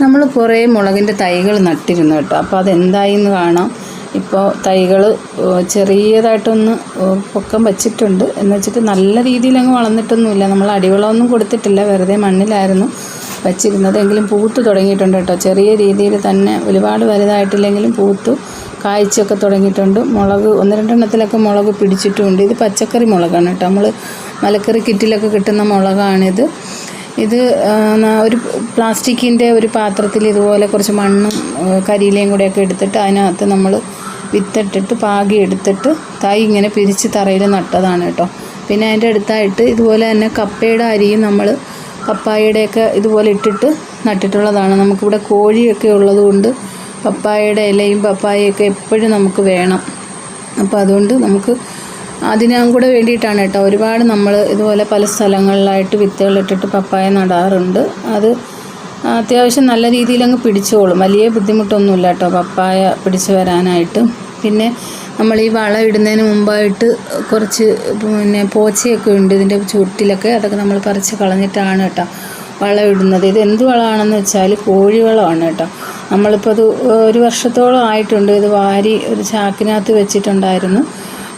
നമ്മൾ കുറേ മുളകിന്റെ തൈകൾ നട്ടിരുന്നു കേട്ടോ. അപ്പോൾ അതെന്തായി എന്ന് കാണാം ഇപ്പോൾ തൈകൾ ചെറിയതായിട്ടൊന്ന് പൊക്കം വച്ചിട്ടുണ്ട്. എന്ന് വെച്ചിട്ട് നല്ല രീതിയിൽ അങ്ങ് വളർന്നിട്ടൊന്നുമില്ല. നമ്മൾ അടിവളമൊന്നും കൊടുത്തിട്ടില്ല. വെറുതെ മണ്ണിലായിരുന്നു വച്ചിരുന്നത് എങ്കിലും പൂത്ത് തുടങ്ങിയിട്ടുണ്ട് കേട്ടോ. ചെറിയ രീതിയിൽ തന്നെ ഒരുപാട് വലുതായിട്ടില്ലെങ്കിലും പൂത്തു. കായ്ച്ചൊക്കെ തുടങ്ങിയിട്ടുണ്ട്. മുളക് ഒന്ന് രണ്ടെണ്ണത്തിലൊക്കെ മുളക് പിടിച്ചിട്ടുമുണ്ട്. ഇത് പച്ചക്കറി മുളകാണ് കേട്ടോ. നമ്മൾ മലക്കറി കിറ്റിലൊക്കെ കിട്ടുന്ന മുളകാണിത്. ഇത് ഒരു പ്ലാസ്റ്റിക്കിന്റെ ഒരു പാത്രത്തിൽ ഇതുപോലെ കുറച്ച് മണ്ണും കരിയിലയും കൂടെയൊക്കെ എടുത്തിട്ട് അതിനകത്ത് നമ്മൾ വിത്തിട്ടിട്ട് പാകി എടുത്തിട്ട് തൈ ഇങ്ങനെ പിരിച്ച് തറയിൽ നട്ടതാണ് കേട്ടോ. പിന്നെ അതിന്റെ അടുത്തായിട്ട് ഇതുപോലെ തന്നെ കപ്പയുടെ അരിയും നമ്മൾ പപ്പായയുടെയൊക്കെ ഇതുപോലെ ഇട്ടിട്ട് നട്ടിട്ടുള്ളതാണ്. നമുക്കിവിടെ കോഴിയൊക്കെ ഉള്ളതുകൊണ്ട് പപ്പായയുടെ ഇലയും പപ്പായയൊക്കെ എപ്പോഴും നമുക്ക് വേണം. അപ്പോൾ അതുകൊണ്ട് നമുക്ക് അതിനും കൂടെ വേണ്ടിയിട്ടാണ് കേട്ടോ. ഒരുപാട് നമ്മൾ ഇതുപോലെ പല സ്ഥലങ്ങളിലായിട്ട് വിത്തുകൾ ഇട്ടിട്ട് പപ്പായ നടാറുണ്ട്. അത് അത്യാവശ്യം നല്ല രീതിയിൽ അങ്ങ് പിടിച്ചോളും. വലിയ ബുദ്ധിമുട്ടൊന്നുമില്ല കേട്ടോ പപ്പായ പിടിച്ചു വരാനായിട്ട്. പിന്നെ നമ്മൾ ഈ വളം ഇടുന്നതിന് മുമ്പായിട്ട് കുറച്ച് പിന്നെ പോച്ചയൊക്കെ ഉണ്ട് ഇതിന്റെ ചുട്ടിലൊക്കെ അതൊക്കെ നമ്മൾ പറിച്ച് കളഞ്ഞിട്ടാണ് കേട്ടോ വളം ഇടുന്നത്. ഇത് എന്ത് വളമാണെന്ന് വെച്ചാൽ കോഴിവളമാണ് കേട്ടോ. നമ്മളിപ്പോൾ അത് ഒരു വർഷത്തോളം ആയിട്ടുണ്ട് ഇത് വാരി ഒരു ചാക്കിനകത്ത് വെച്ചിട്ടുണ്ടായിരുന്നു.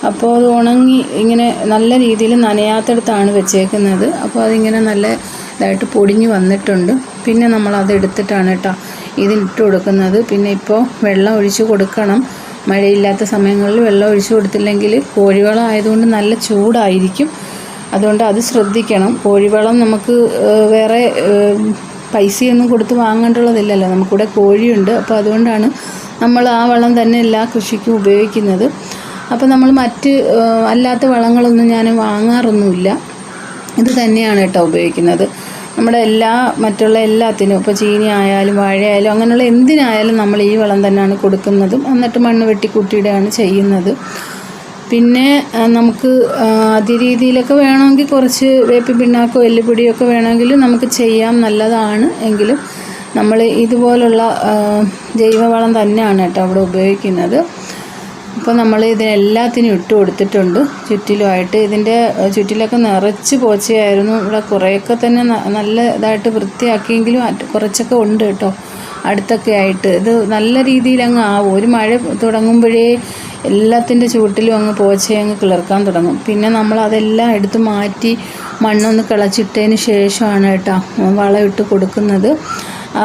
അപ്പോൾ അത് ഉണങ്ങി ഇങ്ങനെ നല്ല രീതിയിൽ നനയാത്തടത്താണ് വെച്ചേക്കുന്നത്. അപ്പോൾ അതിങ്ങനെ നല്ല ഇതായിട്ട് പൊടിഞ്ഞു വന്നിട്ടുണ്ട്. പിന്നെ നമ്മൾ അത് എടുത്തിട്ടാണ് കേട്ടോ ഇതിനിട്ട് കൊടുക്കുന്നത്. പിന്നെ ഇപ്പോൾ വെള്ളം ഒഴിച്ച് കൊടുക്കണം. മഴയില്ലാത്ത സമയങ്ങളിൽ വെള്ളം ഒഴിച്ചു കൊടുത്തില്ലെങ്കിൽ കോഴിവളം ആയതുകൊണ്ട് നല്ല ചൂടായിരിക്കും. അതുകൊണ്ട് അത് ശ്രദ്ധിക്കണം. കോഴിവളം നമുക്ക് വേറെ പൈസയൊന്നും കൊടുത്ത് വാങ്ങേണ്ടുള്ളതില്ലല്ലോ നമുക്കിവിടെ കോഴിയുണ്ട്. അപ്പോൾ അതുകൊണ്ടാണ് നമ്മൾ ആ വളം തന്നെ എല്ലാ കൃഷിക്കും ഉപയോഗിക്കുന്നത്. അപ്പോൾ നമ്മൾ മറ്റ് അല്ലാത്ത വളങ്ങളൊന്നും ഞാൻ വാങ്ങാറൊന്നുമില്ല. ഇത് തന്നെയാണ് കേട്ടോ ഉപയോഗിക്കുന്നത്. നമ്മുടെ എല്ലാ മറ്റുള്ള എല്ലാത്തിനും ഇപ്പോൾ ചീനി ആയാലും വാഴയായാലും അങ്ങനെയുള്ള എന്തിനായാലും നമ്മൾ ഈ വളം തന്നെയാണ് കൊടുക്കുന്നതും. എന്നിട്ട് മണ്ണ് വെട്ടിക്കൂട്ടിയിടുകയാണ് ചെയ്യുന്നത്. പിന്നെ നമുക്ക് അതിരീതിയിലൊക്കെ വേണമെങ്കിൽ കുറച്ച് വേപ്പി പിണ്ണാക്കോ എല്ലുപൊടിയോ ഒക്കെ വേണമെങ്കിൽ നമുക്ക് ചെയ്യാം നല്ലതാണ്. എങ്കിലും നമ്മൾ ഇതുപോലുള്ള ജൈവവളം തന്നെയാണ് കേട്ടോ അവിടെ ഉപയോഗിക്കുന്നത്. അപ്പോൾ നമ്മൾ ഇതിനെല്ലാത്തിനും ഇട്ട് കൊടുത്തിട്ടുണ്ട്. ചുറ്റിലുമായിട്ട് ഇതിന്റെ ചുറ്റിലൊക്കെ നിറച്ച് പോച്ചയായിരുന്നു. ഇവിടെ കുറേയൊക്കെ തന്നെ നല്ല ഇതായിട്ട് വൃത്തിയാക്കിയെങ്കിലും കുറച്ചൊക്കെ ഉണ്ട് കേട്ടോ. അടുത്തൊക്കെ ആയിട്ട്. ഇത് നല്ല രീതിയിൽ അങ്ങ് ആവും. ഒരു മഴ തുടങ്ങുമ്പോഴേ എല്ലാത്തിന്റെ ചുവട്ടിലും അങ്ങ് പോച്ചയങ്ങ് കിളർക്കാൻ തുടങ്ങും. പിന്നെ നമ്മൾ അതെല്ലാം എടുത്ത് മാറ്റി മണ്ണൊന്ന് കിളച്ചിട്ടതിന് ശേഷമാണ് കേട്ടോ വളം ഇട്ട് കൊടുക്കുന്നത്.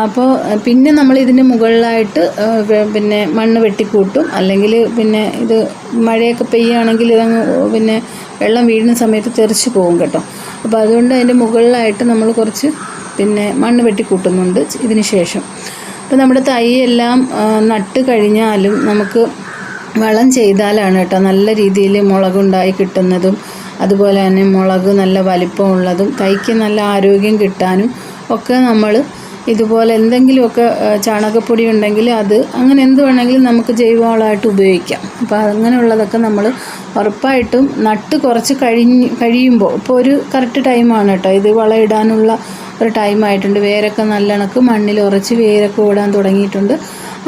അപ്പോൾ പിന്നെ നമ്മൾ ഇതിന് മുകളിലായിട്ട് പിന്നെ മണ്ണ് വെട്ടിക്കൂട്ടും. അല്ലെങ്കിൽ പിന്നെ ഇത് മഴയൊക്കെ പെയ്യുകയാണെങ്കിൽ ഇതങ്ങ് പിന്നെ വെള്ളം വീഴുന്ന സമയത്ത് തെറിച്ച് പോകും കേട്ടോ. അപ്പോൾ അതുകൊണ്ട് അതിന്റെ മുകളിലായിട്ട് നമ്മൾ കുറച്ച് പിന്നെ മണ്ണ് വെട്ടിക്കൂട്ടുന്നുണ്ട് ഇതിന് ശേഷം. അപ്പോൾ നമ്മുടെ തൈ എല്ലാം നട്ട് കഴിഞ്ഞാലും നമുക്ക് വളം ചെയ്താലാണ് കേട്ടോ നല്ല രീതിയിൽ മുളകുണ്ടായി കിട്ടുന്നതും അതുപോലെ തന്നെ മുളക് നല്ല വലിപ്പമുള്ളതും തൈക്ക് നല്ല ആരോഗ്യം കിട്ടാനും ഒക്കെ നമ്മൾ ഇതുപോലെ എന്തെങ്കിലുമൊക്കെ ചാണകപ്പൊടി ഉണ്ടെങ്കിൽ അത് അങ്ങനെ എന്ത് വേണമെങ്കിലും നമുക്ക് ജൈവവളമായിട്ട് ഉപയോഗിക്കാം. അപ്പോൾ അങ്ങനെയുള്ളതൊക്കെ നമ്മൾ ഉറപ്പായിട്ടും നട്ട് കുറച്ച് കഴിഞ്ഞ് കഴിയുമ്പോൾ ഇപ്പോൾ ഒരു കറക്റ്റ് ടൈമാണ് കേട്ടോ. ഇത് വളം ഇടാനുള്ള ഒരു ടൈമായിട്ടുണ്ട് വേരൊക്കെ നല്ല കണക്ക് മണ്ണിൽ ഉറച്ച് വേരൊക്കെ ഓടാൻ തുടങ്ങിയിട്ടുണ്ട്.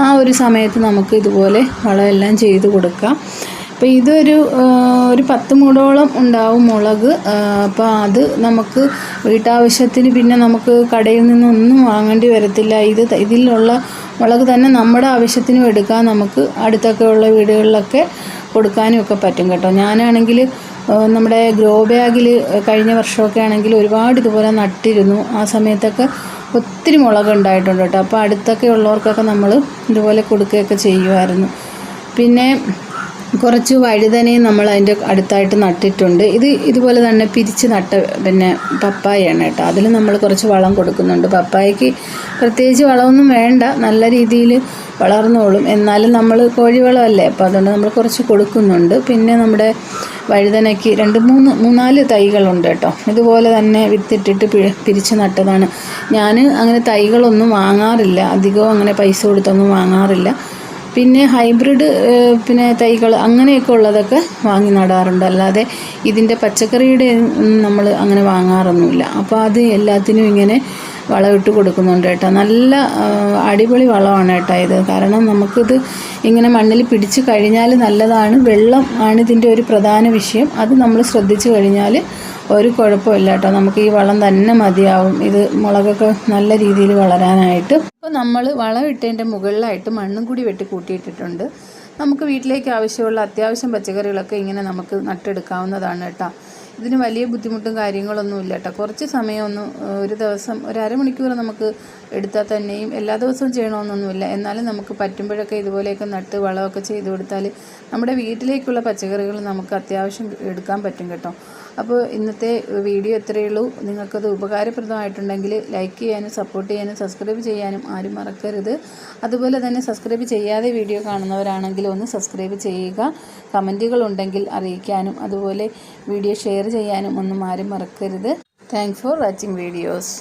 ആ ഒരു സമയത്ത് നമുക്ക് ഇതുപോലെ വളമെല്ലാം ചെയ്ത് കൊടുക്കാം. അപ്പോൾ ഇതൊരു ഒരു പത്ത് മൂടോളം ഉണ്ടാവും മുളക്. അപ്പോൾ അത് നമുക്ക് വീട്ടാവശ്യത്തിന് പിന്നെ നമുക്ക് കടയിൽ നിന്നൊന്നും വാങ്ങേണ്ടി വരത്തില്ല. ഇത് ഇതിലുള്ള മുളക് തന്നെ നമ്മുടെ ആവശ്യത്തിനും എടുക്കാം നമുക്ക് അടുത്തൊക്കെ ഉള്ള വീടുകളിലൊക്കെ കൊടുക്കാനും ഒക്കെ പറ്റും കേട്ടോ. ഞാനാണെങ്കിൽ നമ്മുടെ ഗ്രോ ബാഗിൽ കഴിഞ്ഞ വർഷമൊക്കെ ആണെങ്കിൽ ഒരുപാട് ഇതുപോലെ നട്ടിരുന്നു. ആ സമയത്തൊക്കെ ഒത്തിരി മുളക് ഉണ്ടായിട്ടുണ്ട് കേട്ടോ. അപ്പോൾ അടുത്തൊക്കെ ഉള്ളവർക്കൊക്കെ നമ്മൾ ഇതുപോലെ കൊടുക്കുകയൊക്കെ ചെയ്യുമായിരുന്നു. പിന്നെ കുറച്ച് വഴുതനയും നമ്മൾ അതിന്റെ അടുത്തായിട്ട് നട്ടിട്ടുണ്ട്. ഇത് ഇതുപോലെ തന്നെ പിരിച്ച് നട്ട പിന്നെ പപ്പായയാണ് കേട്ടോ. അതിൽ നമ്മൾ കുറച്ച് വളം കൊടുക്കുന്നുണ്ട്. പപ്പായക്ക് പ്രത്യേകിച്ച് വളമൊന്നും വേണ്ട. നല്ല രീതിയിൽ വളർന്നോളും. എന്നാലും നമ്മൾ കോഴിവളമല്ലേ? അപ്പോൾ അതുകൊണ്ട് നമ്മൾ കുറച്ച് കൊടുക്കുന്നുണ്ട്. പിന്നെ നമ്മുടെ വഴുതനയ്ക്ക് രണ്ട് മൂന്ന് മൂന്നാൽ തൈകളുണ്ട് കേട്ടോ. ഇതുപോലെ തന്നെ വിത്തിട്ടിട്ട് പിരിച്ച് നട്ടതാണ്. ഞാൻ അങ്ങനെ തൈകളൊന്നും വാങ്ങാറില്ല. അധികവും അങ്ങനെ പൈസ കൊടുത്തൊന്നും വാങ്ങാറില്ല. പിന്നെ ഹൈബ്രിഡ് പിന്നെ തൈകൾ അങ്ങനെയൊക്കെ ഉള്ളതൊക്കെ വാങ്ങി നടാറുണ്ട്. അല്ലാതെ ഇതിന്റെ പച്ചക്കറിയുടെ നമ്മൾ അങ്ങനെ വാങ്ങാറൊന്നുമില്ല. അപ്പോൾ അത് എല്ലാത്തിനും ഇങ്ങനെ വളമിട്ട് കൊടുക്കുന്നുണ്ട് കേട്ടോ. നല്ല അടിപൊളി വളമാണ് കേട്ടോ ഇത്. കാരണം നമുക്കിത് ഇങ്ങനെ മണ്ണിൽ പിടിച്ചു കഴിഞ്ഞാൽ നല്ലതാണ്. വെള്ളം ആണ് ഇതിന്റെ ഒരു പ്രധാന വിഷയം. അത് നമ്മൾ ശ്രദ്ധിച്ചു കഴിഞ്ഞാൽ ഒരു കുഴപ്പമില്ല കേട്ടോ. നമുക്ക് ഈ വളം തന്നെ മതിയാവും. ഇത് മുളകൊക്കെ നല്ല രീതിയിൽ വളരാനായിട്ട്. അപ്പോൾ നമ്മൾ വളം ഇട്ടതിന്റെ മുകളിലായിട്ട് മണ്ണും കൂടി വെട്ടി കൂട്ടിയിട്ടിട്ടുണ്ട്. നമുക്ക് വീട്ടിലേക്ക് ആവശ്യമുള്ള അത്യാവശ്യം പച്ചക്കറികളൊക്കെ ഇങ്ങനെ നമുക്ക് നട്ടെടുക്കാവുന്നതാണ് കേട്ടോ. ഇതിന് വലിയ ബുദ്ധിമുട്ടും കാര്യങ്ങളൊന്നും ഇല്ല കേട്ടോ. കുറച്ച് സമയമൊന്നും ഒരു ദിവസം ഒരു അരമണിക്കൂർ നമുക്ക് എടുത്താൽ തന്നെയും എല്ലാ ദിവസവും ചെയ്യണമെന്നൊന്നുമില്ല. എന്നാലും നമുക്ക് പറ്റുമ്പോഴൊക്കെ ഇതുപോലെയൊക്കെ നട്ട് വളമൊക്കെ ചെയ്ത് കൊടുത്താൽ നമ്മുടെ വീട്ടിലേക്കുള്ള പച്ചക്കറികൾ നമുക്ക് അത്യാവശ്യം എടുക്കാൻ പറ്റും കേട്ടോ. അപ്പോൾ ഇന്നത്തെ വീഡിയോ ഇത്രയേ ഉള്ളൂ. നിങ്ങൾക്കത് ഉപകാരപ്രദമായിട്ടുണ്ടെങ്കിൽ ലൈക്ക് ചെയ്യാനും സപ്പോർട്ട് ചെയ്യാനും സബ്സ്ക്രൈബ് ചെയ്യാനും ആരും മറക്കരുത്. അതുപോലെ തന്നെ സബ്സ്ക്രൈബ് ചെയ്യാതെ വീഡിയോ കാണുന്നവരാണെങ്കിൽ ഒന്ന് സബ്സ്ക്രൈബ് ചെയ്യുക. കമന്റുകൾ ഉണ്ടെങ്കിൽ അറിയിക്കാനും അതുപോലെ വീഡിയോ ഷെയർ ചെയ്യാനും ഒന്നും ആരും മറക്കരുത്. Thanks for watching videos